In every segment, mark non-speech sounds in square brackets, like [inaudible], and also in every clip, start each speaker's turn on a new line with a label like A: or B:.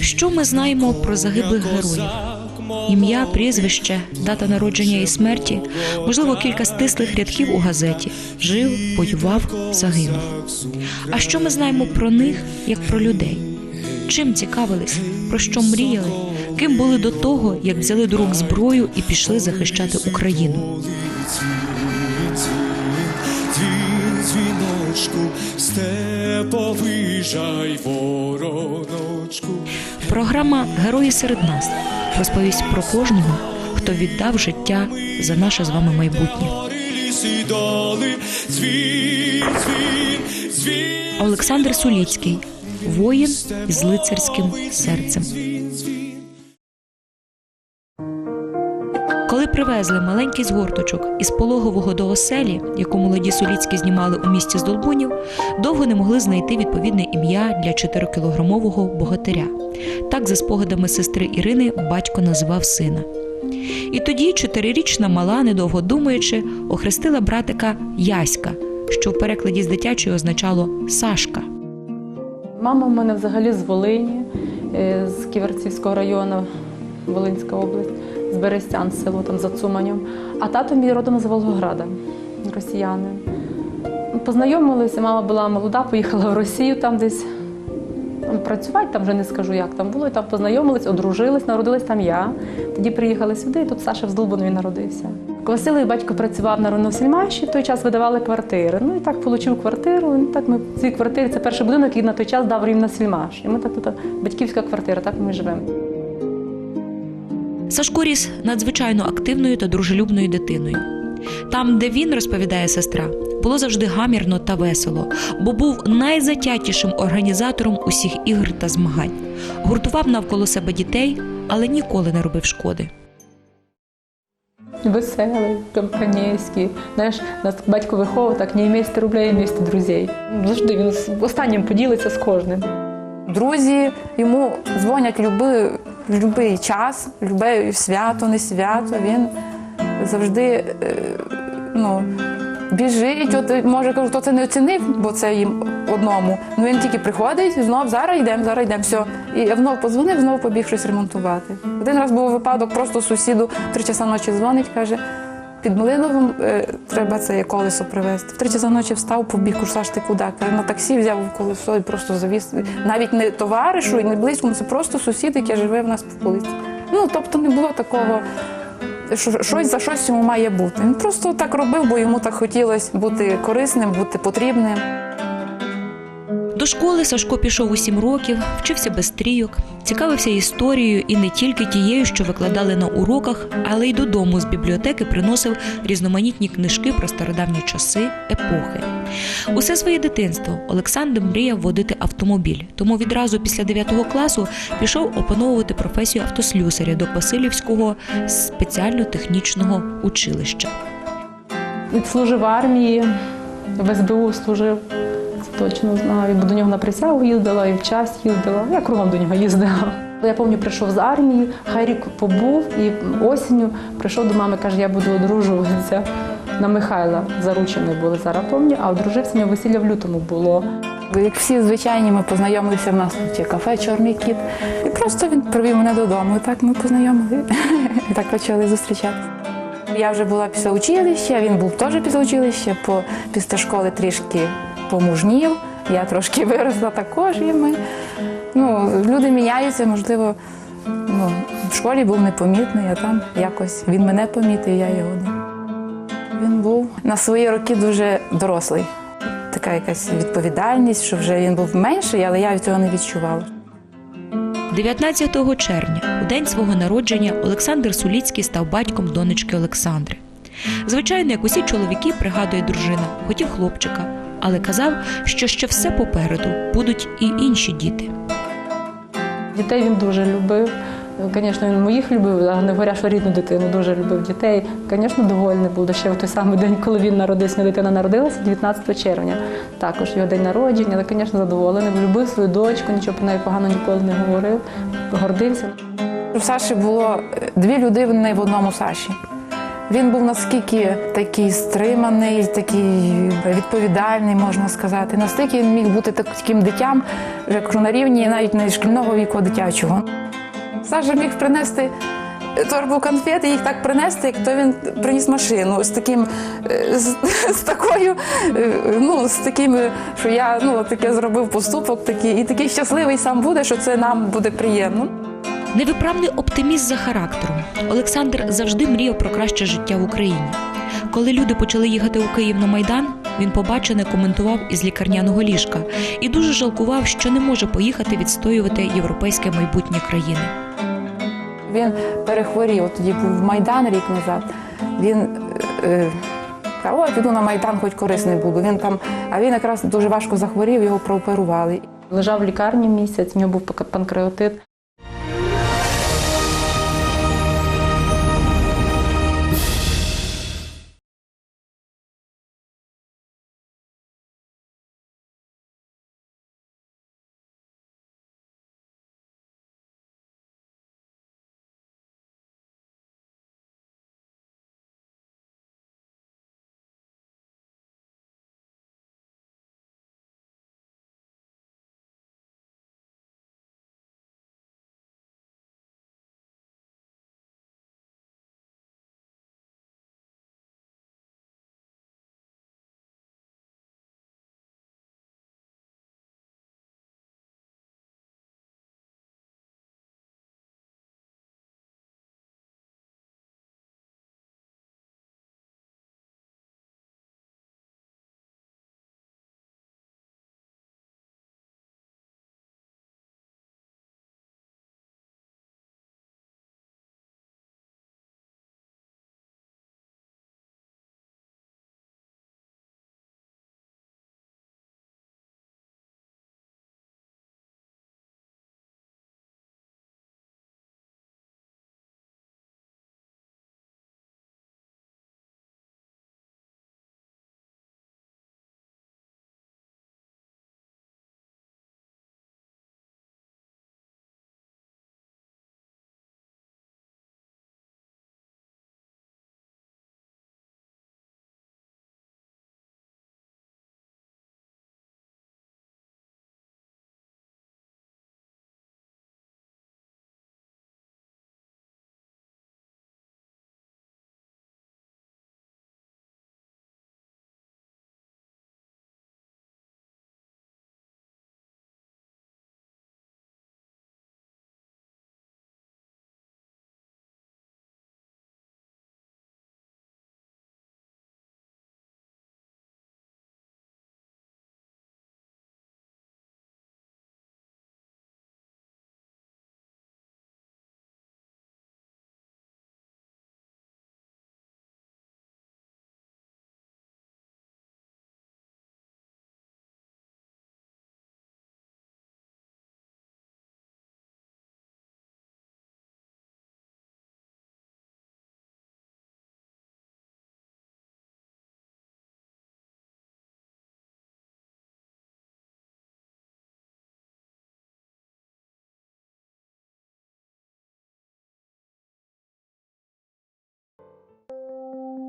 A: Що ми знаємо про загиблих героїв? Ім'я, прізвище, дата народження і смерті, можливо, кілька стислих рядків у газеті. Жив, воював, загинув. А що ми знаємо про них як про людей? Чим цікавились, про що мріяли, ким були до того, як взяли до рук зброю і пішли захищати Україну?
B: Дзвіночку, степовий жай вороночку.
A: Програма Герої серед нас розповість про кожного, хто віддав життя за наше з вами майбутнє. Олександр Суліцький, воїн із лицарським серцем. Привезли маленький згорточок із пологового до оселі, яку молоді Суліцькі знімали у місті Здолбунів, довго не могли знайти відповідне ім'я для 4-кілограмового богатиря. Так, за спогадами сестри Ірини, батько називав сина. І тоді чотирирічна мала, недовго думаючи, охрестила братика Яська, що в перекладі з дитячої означало Сашка.
C: Мама в мене взагалі з Волині, е, з Ківерцівського району, Волинська область, з Берестян, село там за Цуманем. А тато мій родом з Волгограда, росіянин. Познайомилися, мама була молода, поїхала в Росію там десь працювати, там вже не скажу, як там було. І там познайомились, одружились, народилась там я. Тоді приїхали сюди, і тут Саша в Здолбунові народився. Василий батько працював на Роносільмаші, в той час видавали квартири. Ну і так отримав квартиру. І так ми в цій квартирі це перший будинок, який на той час дав рівна Сільмаш. І ми так тут батьківська квартира, так ми живемо.
A: Сашко ріс надзвичайно активною та дружелюбною дитиною. Там, де він, розповідає сестра, було завжди гамірно та весело, бо був найзатятішим організатором усіх ігор та змагань. Гуртував навколо себе дітей, але ніколи не робив шкоди.
C: Веселий, компанійський. Знаєш, нас батько виховував так, не місце рублей, місце друзей. Завжди він останнім поділиться з кожним.
D: Друзі йому дзвонять люби, в будь-який час, любе свято, не свято. Він завжди е, ну, біжить. От, може, кажу, хто це не оцінив, бо це їм одному. Ну він тільки приходить, знов зараз йдемо, зараз йдемо, все. І знов подзвонив, знов побіг щось ремонтувати. Один раз був випадок, просто сусіду три часа ночі дзвонить, каже. Під Млиновим е, треба це колесо привезти. Втричі за ночі встав, побіг, ти куди? На таксі взяв колесо і просто завіз. Навіть не товаришу і не близькому, це просто сусід, який живе в нас по вулиці. Ну, тобто не було такого, що щось за щось йому має бути. Він просто так робив, бо йому так хотілося бути корисним, бути потрібним.
A: До школи Сашко пішов у сім років, вчився без трійок, цікавився історією і не тільки тією, що викладали на уроках, але й додому з бібліотеки приносив різноманітні книжки про стародавні часи, епохи. Усе своє дитинство Олександр мріяв водити автомобіль, тому відразу після 9 класу пішов опановувати професію автослюсаря до Васильівського спеціально-технічного училища.
C: Відслужив в армії, в СБУ служив. Точно знаю. Бо до нього на присягу їздила і в час їздила. Я кругом до нього їздила. Я пам'ятаю, прийшов з армії, хай рік побув і осінню прийшов до мами, каже, я буду одружуватися на Михайла. Заручені були зараз пам'ятаю, а одружився, нього весілля в лютому було.
D: Як всі звичайні, ми познайомилися в нас тут є кафе Чорний кіт. І просто він привів мене додому. І так ми познайомили. І так почали зустрічатися. Я вже була після училища, він був теж після училища, по, після школи трішки помужнів. Я трошки [laughs] виросла також, і ми. Ну, люди міняються, можливо, ну, в школі був непомітний, а там якось він мене помітив, я його. Він був на свої роки дуже дорослий. Така якась відповідальність, що вже він був менший, але я цього не відчувала.
A: 19 червня, у день свого народження, Олександр Суліцький став батьком донечки Олександри. Звичайно, як усі чоловіки, пригадує дружина, хотів хлопчика, але казав, що ще все попереду будуть і інші діти.
C: Дітей він дуже любив. Звісно, він моїх любив, а не говоря, що рідну дитину дуже любив дітей. Звісно, довольний був ще в той самий день, коли він народився, дитина народилася, 19 червня. Також його день народження, але, звісно, задоволений. Любив свою дочку, нічого про неї погано ніколи не говорив, гордився.
D: У Саші було е, дві людини в одному Саші. Він був наскільки такий стриманий, такий відповідальний, можна сказати. Настільки він міг бути так- таким дитям, кажу, на рівні навіть не шкільного віку, дитячого. Саша міг принести торбу конфет і їх так принести, як то він приніс машину з таким, е, з, [laughs] з такою, е, ну, з таким, е, що я ну, таке зробив поступок такий, і такий щасливий сам буде, що це нам буде приємно.
A: Невиправний оптиміст за характером. Олександр завжди мріяв про краще життя в Україні. Коли люди почали їхати у Київ на Майдан, він побачене коментував із лікарняного ліжка і дуже жалкував, що не може поїхати відстоювати європейське майбутнє країни.
D: Він перехворів, тоді був Майдан рік назад. Він е, сказав, ой, піду на Майдан, хоч корисний буду. Він там, а він якраз дуже важко захворів, його прооперували.
C: Лежав в лікарні місяць, в нього був панкреатит.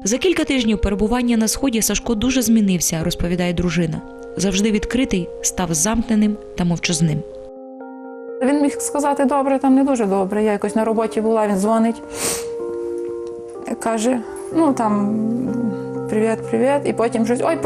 A: За кілька тижнів перебування на сході Сашко дуже змінився, розповідає дружина. Завжди відкритий, став замкненим та мовчазним.
D: Він міг сказати добре, там не дуже добре. Я якось на роботі була, він дзвонить, каже: ну там привіт, привіт, і потім щось, ой,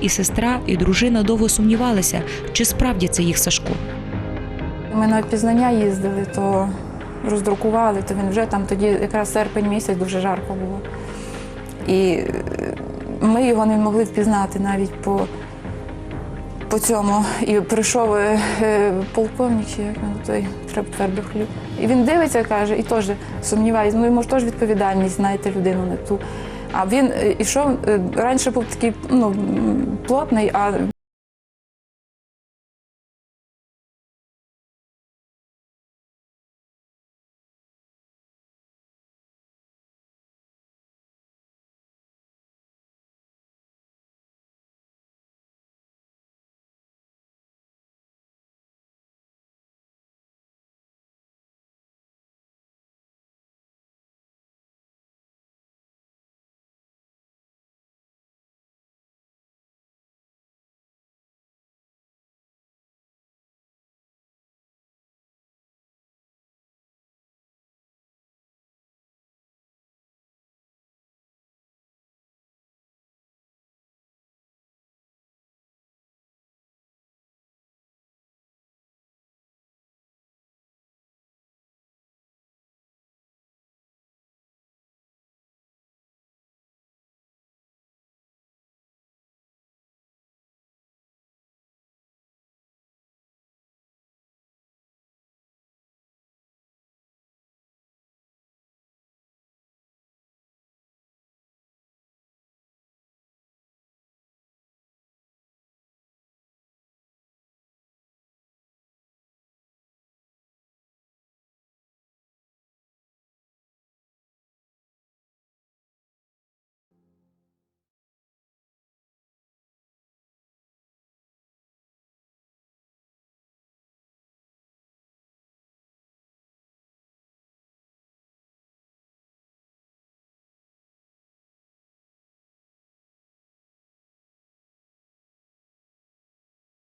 A: і сестра, і дружина довго сумнівалися, чи справді це їх Сашко.
D: Ми на пізнання їздили, то роздрукували, то він вже там тоді якраз серпень місяць дуже жарко було. І е, ми його не могли впізнати навіть по, по цьому. І прийшов е, е, полковник, чи як він той треба твердо хліб. І він дивиться, каже, і теж сумнівається, ну йому ж теж відповідальність, знаєте, людину не ту. А він е, ішов, е, раніше був такий ну, плотний, а